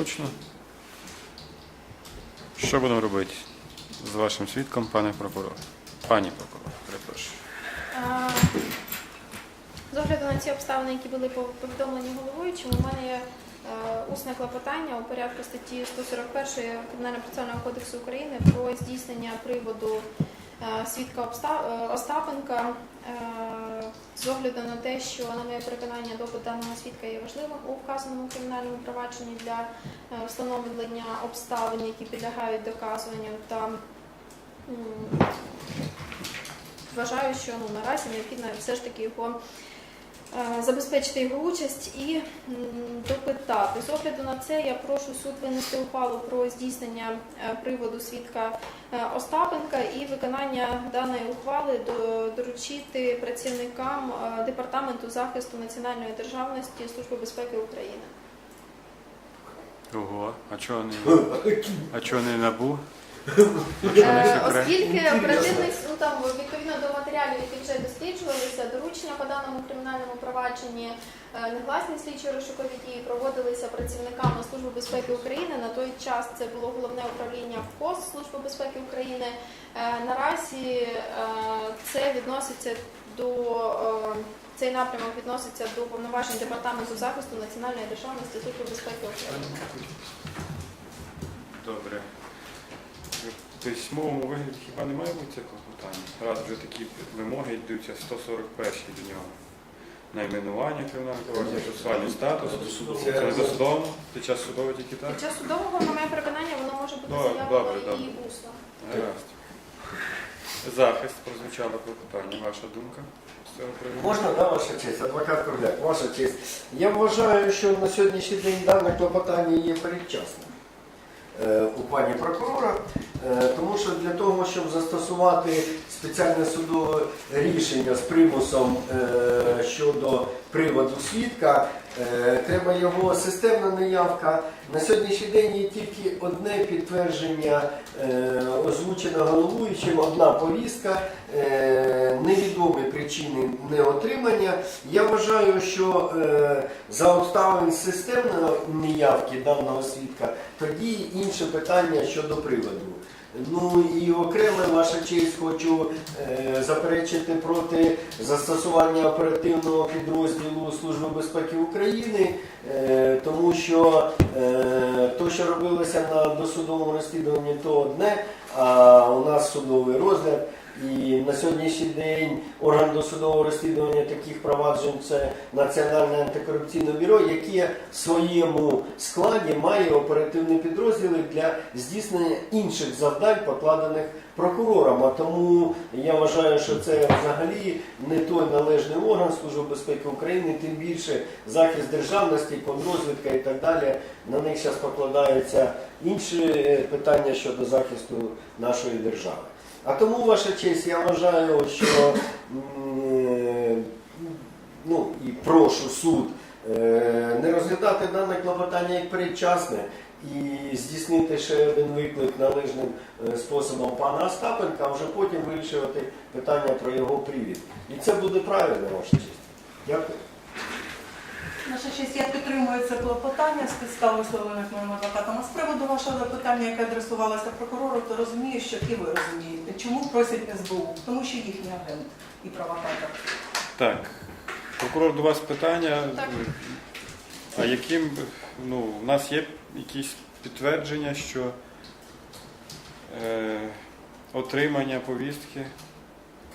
влучно. Що будемо робити з вашим свідком, пане прокурор? Пані прокурор, перепрошую. З огляду на ці обставини, які були пов- повідомлені головуючим, у мене є усне клопотання у порядку статті 141 Кримінально-процесуального кодексу України про здійснення приводу свідка е, Остапенка е, з огляду на те, що на переконання допит даного свідка є важливим у вказаному кримінальному провадженні для е, встановлення обставин, які підлягають доказуванню та вважаю, що ну, наразі необхідно все ж таки його забезпечити його участь і допитати. З огляду на це я прошу суд винести ухвалу про здійснення е, приводу свідка е, Остапенка і виконання даної ухвали доручити працівникам е, департаменту захисту національної державності Служби безпеки України. Ого, а чого не, а чого не набу? Е. Оскільки оперативний суд там відповідно до матеріалів, які вже досліджувалися, доручення по даному кримінальному провадженні, е, негласні слідчі розшукові дії проводилися працівниками Служби безпеки України. На той час це було головне управління КОС Служби безпеки України. Е, Наразі е, це відноситься до е, цей напрямок відноситься до повноважень департаменту захисту національної державності Служби безпеки України. Добре. Письмовому вигляді хіба не має бути це клопотання? Раз вже такі вимоги йдуться 141 до нього. Найменування кримінального процесуальний статус. Це не досудовно? Під час судового тільки так? Під час судового, на моє переконання, воно може бути Добре, заявлено добре, добре. і усно. Гаразд. Захист прозвучало клопотання. Ваша думка? Можна, да, ваша честь, адвокат Кругляк, ваша честь. Я вважаю, що на сьогоднішній день дане клопотання є передчасним у пані прокурора, е, тому що для того, щоб застосувати спеціальне судове рішення з примусом е, щодо приводу свідка, е, треба його системна неявка. На сьогоднішній день є тільки одне підтвердження, е, озвучене головуючим, одна повістка, е, невідомі причини неотримання. Я вважаю, що е, за обставин системної неявки даного свідка, тоді інше питання щодо приводу. Ну і окремо, ваша честь, хочу е, заперечити проти застосування оперативного підрозділу Служби безпеки України, е, тому що е, то, що робилося на досудовому розслідуванні, то одне, а у нас судовий розгляд. І на сьогоднішній день орган досудового розслідування таких проваджень це Національне антикорупційне бюро, яке в своєму складі має оперативні підрозділи для здійснення інших завдань, покладених прокурором. А тому я вважаю, що це взагалі не той належний орган Служби безпеки України, тим більше захист державності, контрозвідка і так далі. На них зараз покладаються інші питання щодо захисту нашої держави. А тому, ваша честь, я вважаю, що ну, і прошу суд е, не розглядати дане клопотання як передчасне і здійснити ще один виклик належним е, способом пана Остапенка, а вже потім вирішувати питання про його привід. І це буде правильно, ваша честь. Дякую. Наша честь, я підтримую це клопотання з підстав висловлених моїм адвокатом. А з приводу вашого запитання, яке адресувалося прокурору, то розумію, що і ви розумієте. Чому просять СБУ? Тому що їхній агент і провокатор. Так. Прокурор до вас питання. Так. А яким ну, в нас є якісь підтвердження, що е, отримання повістки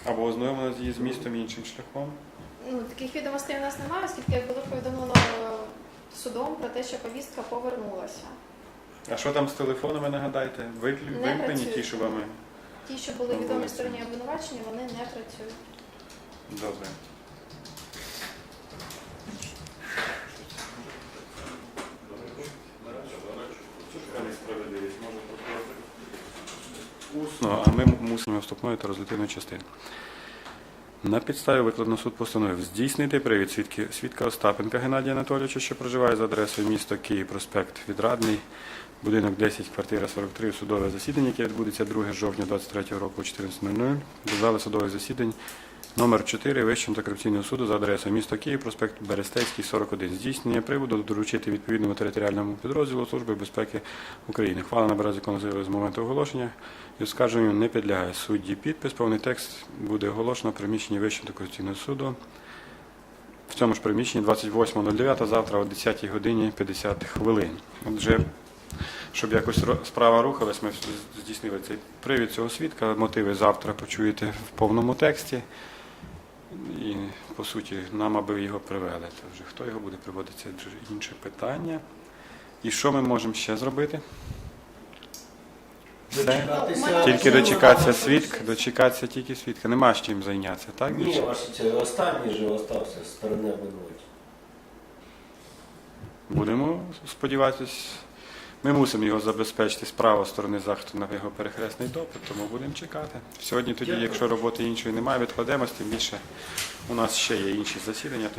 або ознайомлення з її змістом іншим шляхом? Ну, таких відомостей у нас немає, оскільки як було повідомлено судом про те, що повістка повернулася. А що там з телефонами, нагадайте? Виклю- Не Вимкнені ті, працюють. що вами? Ті, що були відомі стороні обвинувачення, вони не працюють. Добре. Усно, а ми мусимо вступною та розлітивну частину. На підставі викладено суд постановив здійснити привід свідки, свідка Остапенка Геннадія Анатолійовича, що проживає за адресою місто Київ, проспект Відрадний, будинок 10, квартира 43, судове засідання, яке відбудеться 2 жовтня 23 року о 14.00. До зали судових засідань Номер 4 Вищого антикорупційного суду за адресою місто Київ, проспект Берестейський, 41. Здійснення приводу доручити відповідному територіальному підрозділу Служби безпеки України. Хвала набере закону заяви з моменту оголошення і оскарженню не підлягає судді. Підпис, повний текст буде оголошено в приміщенні Вищого антикорупційного суду. В цьому ж приміщенні 28.09 завтра о 10 годині 50 хвилин. Отже, щоб якось справа рухалась, ми здійснили цей привід цього свідка. Мотиви завтра почуєте в повному тексті. І, по суті, нам аби його привели. То вже хто його буде приводити, це вже інше питання. І що ми можемо ще зробити? Все. Тільки дочекатися свідка, дочекатися тільки свідка. Нема з чим зайнятися, так? Ні, більше? ваше це останній же остався з сторони обвинувачення. Будемо сподіватися. Ми мусимо його забезпечити з правої сторони захисту на його перехресний допит, тому будемо чекати. Сьогодні тоді, якщо роботи іншої немає, відкладемось, тим більше у нас ще є інші засідання.